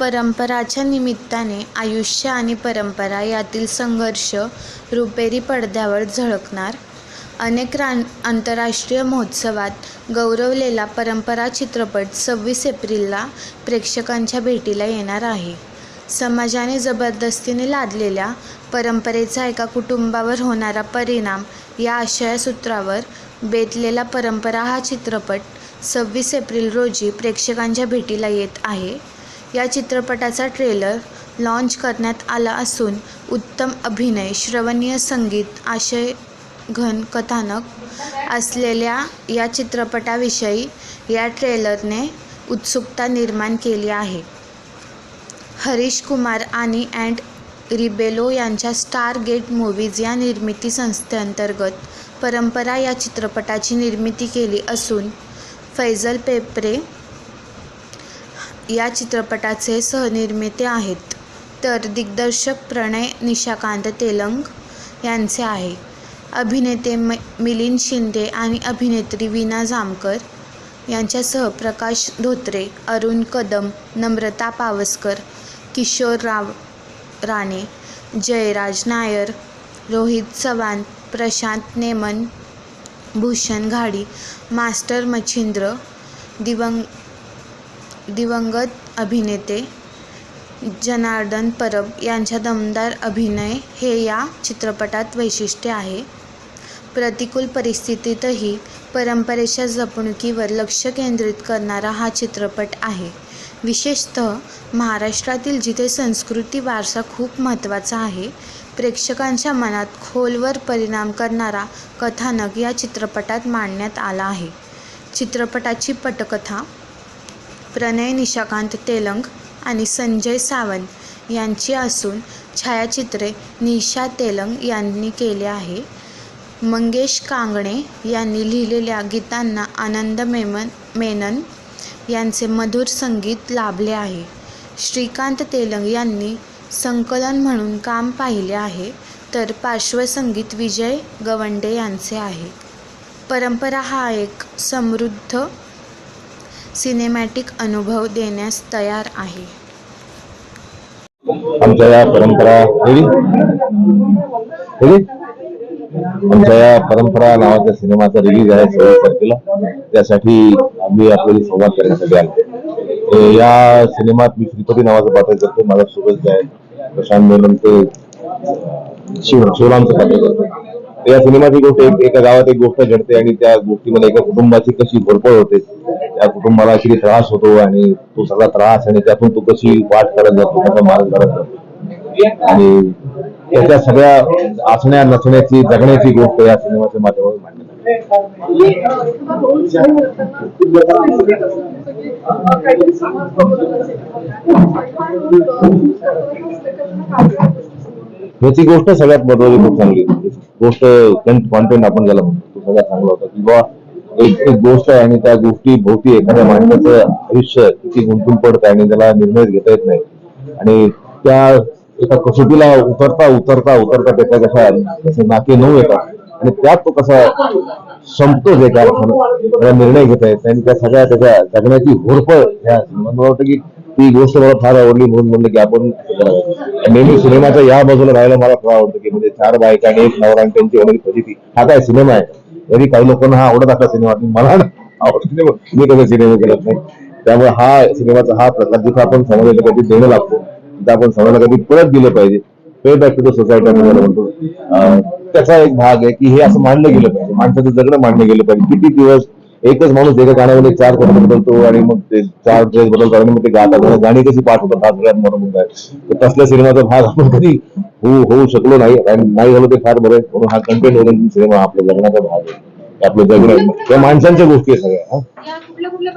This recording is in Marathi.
परंपराच्या निमित्ताने आयुष्य आणि परंपरा यातील संघर्ष रुपेरी पडद्यावर झळकणार. अनेक रान आंतरराष्ट्रीय महोत्सवात गौरवलेला परंपरा चित्रपट सव्वीस एप्रिलला प्रेक्षकांच्या भेटीला येणार आहे. समाजाने जबरदस्तीने लादलेल्या परंपरेचा एका कुटुंबावर होणारा परिणाम या आशयसूत्रावर बेतलेला परंपरा हा चित्रपट सव्वीस एप्रिल रोजी प्रेक्षकांच्या भेटीला येत आहे. या चित्रपटाचा ट्रेलर लॉन्च करण्यात आला असून उत्तम अभिनय श्रवणीय संगीत आशय घन कथानक असलेल्या या चित्रपटाविषयी या ट्रेलरने उत्सुकता निर्माण केली आहे. हरीश कुमार आणि अँड रिबेलो यांच्या स्टार गेट मूव्हीज या निर्मिती संस्थेअंतर्गत परंपरा या चित्रपटाची निर्मिती केली असून फैजल पेपरे या चित्रपटाचे सहनिर्माते आहेत. तर दिग्दर्शक प्रणय निशाकांत तेलंग यांचे आहे. अभिनेते म मिलिंद शिंदे आणि अभिनेत्री वीना जामकर यांच्यासह प्रकाश धोत्रे अरुण कदम नम्रता पावसकर किशोर राव राणे जयराज नायर रोहित चव्हाण प्रशांत नेमन भूषण घाडी मास्टर मच्छिंद्र दिवंग दिवंगत अभिनेते जनार्दन परब यांचा दमदार अभिनय हे या चित्रपटात वैशिष्ट्य आहे. प्रतिकूल परिस्थितीतही परंपरेच्या जपणुकीवर लक्ष केंद्रित करणारा हा चित्रपट आहे. विशेषतः महाराष्ट्रातील जिथे संस्कृती वारसा खूप महत्त्वाचा आहे प्रेक्षकांच्या मनात खोलवर परिणाम करणारा कथानक या चित्रपटात मांडण्यात आला आहे. चित्रपटाची पटकथा प्रणय निशाकांत तेलंग आणि संजय सावंत यांची असून छायाचित्रे निशा तेलंग यांनी केले आहे. मंगेश कांगणे यांनी लिहिलेल्या गीतांना आनंद मेमन मेनन यांचे मधुर संगीत लाभले आहे. श्रीकांत तेलंग यांनी संकलन म्हणून काम पाहिले आहे तर पार्श्वसंगीत विजय गवंडे यांचे आहे. परंपरा हा एक समृद्ध सिनेमॅटिक अनुभव देण्यास तयार आहे. आमच्या या परंपरा आमच्या या परंपरा नावाच्या सिनेमाचा रिलीज आहे सव्वीस तारखेला. त्यासाठी आम्ही आपल्याला संवाद करण्यासाठी आलो. या सिनेमात मी श्रीपती नावाचं पात्र करतो माझा सोबत जे आहे प्रशांत मेनन ते शिव शिवरामचं पात्र या सिनेमाची गोष्ट एक एका गावात एक गोष्ट घडते आणि त्या गोष्टीमध्ये एका कुटुंबाची कशी भरपड होते. त्या कुटुंबाला किती त्रास होतो आणि तो सगळा त्रास आणि त्यातून तो कशी वाट करत जातो त्याचा मार्ग करत जातो. आणि त्याच्या सगळ्या असण्या नसण्याची जगण्याची गोष्ट या सिनेमाच्या माध्यमातून मांडण्यात आली. ह्याची गोष्ट सगळ्यात महत्वाची खूप चांगली गोष्ट कॉन्टेंट आपण ज्याला म्हणतो तो सगळ्यात चांगला होता. की बाबा एक एक गोष्ट आहे आणि त्या गोष्टी भोवती एखाद्या माणसाचं आयुष्य किती गुंतून पडतं आणि त्याला निर्णय घेता येत नाही. आणि त्या एका कसोटीला उतरता उतरता उतरता त्याच्या कशा त्याचे नाके नऊ येतात. आणि त्यात तो कसा संपतो जे काय त्याला निर्णय घेता येत नाही. आणि त्या सगळ्या त्याच्या जगण्याची होरपळ ह्या मला वाटतं की ती गोष्ट मला फार आवडली म्हणून म्हणलं की आपण नेहमी सिनेमाच्या या बाजूला राहायला मला फार आवडतं की म्हणजे चार बायका आणि एक नवरा आणि त्यांची एवढी परिस्थिती. हा काय सिनेमा आहे? तरी काही लोकांना हा आवडत असला सिनेमा. मला आवडत सिनेमा मी कसं सिनेमा केलाच नाही. त्यामुळे हा सिनेमाचा हा प्रकार जिथं आपण समाजाला कधी देणं लागतो तिथं आपण समाजाला कधी परत दिलं पाहिजे. Pay back to the society म्हणतो. त्याचा एक भाग आहे की हे असं मांडलं गेलं पाहिजे. माणसाचं जगणं मांडलं गेलं पाहिजे. किती दिवस एकच माणूस एका गाण्यामध्ये चार कपडे बदलतो आणि मग ते चार ड्रेस बदलतो आणि मग ते गाता गाणी कशी पाठ होतात हा सगळ्यात मोठा मुद्दा आहे. तर तसल्या सिनेमाचा भाग आपण कधी होऊ होऊ शकलो नाही आणि नाही झालं ते फार बरं आहे. म्हणून हा कंटेंट वगैरे सिनेमा आपल्या जगण्याचा भाग आहे. आपलं जगणं त्या माणसांच्या गोष्टी आहे सगळ्या हा.